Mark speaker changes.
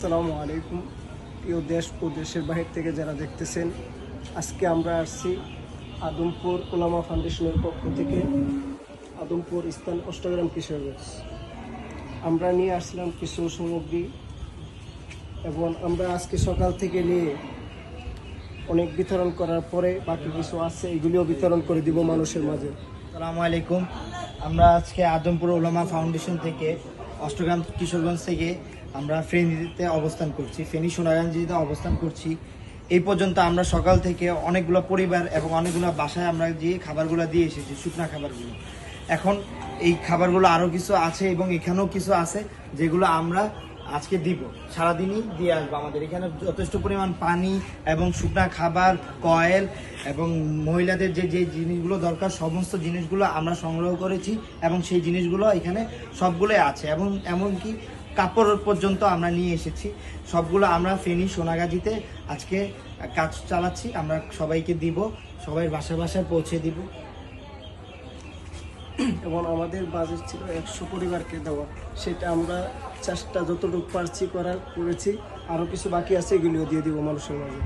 Speaker 1: আসসালামু আলাইকুম। প্রিয় দেশ ও দেশের বাহির থেকে যারা দেখতেছেন, আজকে আমরা আসছি আদমপুর ওলামা ফাউন্ডেশনের পক্ষ থেকে আদমপুর স্থান অষ্টগ্রাম কিশোরগঞ্জ আমরা নিয়ে আসলাম কিছু সামগ্রী এবং আমরা আজকে সকাল থেকে নিয়ে অনেক বিতরণ করার পরে বাকি কিছু আছে, এগুলিও বিতরণ করে দিব মানুষের মাঝে।
Speaker 2: আসসালামু আলাইকুম। আমরা আজকে আদমপুর ওলামা ফাউন্ডেশন থেকে অষ্টগ্রাম কিশোরগঞ্জ থেকে আমরা ফেনীতে অবস্থান করছি, ফেনী সোনাগঞ্জিতে অবস্থান করছি। এই পর্যন্ত আমরা সকাল থেকে অনেকগুলো পরিবার এবং অনেকগুলো বাসায় আমরা গিয়ে খাবারগুলো দিয়ে এসেছি, শুকনা খাবারগুলো। এখন এই খাবারগুলো আরও কিছু আছে এবং এখানেও কিছু আছে যেগুলো আমরা আজকে দিব। সারাদিনই দিয়ে আসব আমাদের। এখানে যথেষ্ট পরিমাণ পানি এবং শুকনা খাবার, কয়েল এবং মহিলাদের যে যে জিনিসগুলো দরকার, সমস্ত জিনিসগুলো আমরা সংগ্রহ করেছি এবং সেই জিনিসগুলো এখানে সবগুলোই আছে এবং এমনকি কাপড় পর্যন্ত আমরা নিয়ে এসেছি। সবগুলো আমরা ফেনি সোনাগাজিতে আজকে কাজ চালাচ্ছি। আমরা সবাইকে দিব, সবাই বাসায় বাসায় পৌঁছে দিব।
Speaker 1: এবং আমাদের বাজেট ছিল একশো পরিবারকে দেওয়া। সেটা আমরা চেষ্টা যতটুকু পারছি করা করেছি। আরও কিছু বাকি আছে, এগুলিও দিয়ে দিব মানুষের মাঝে।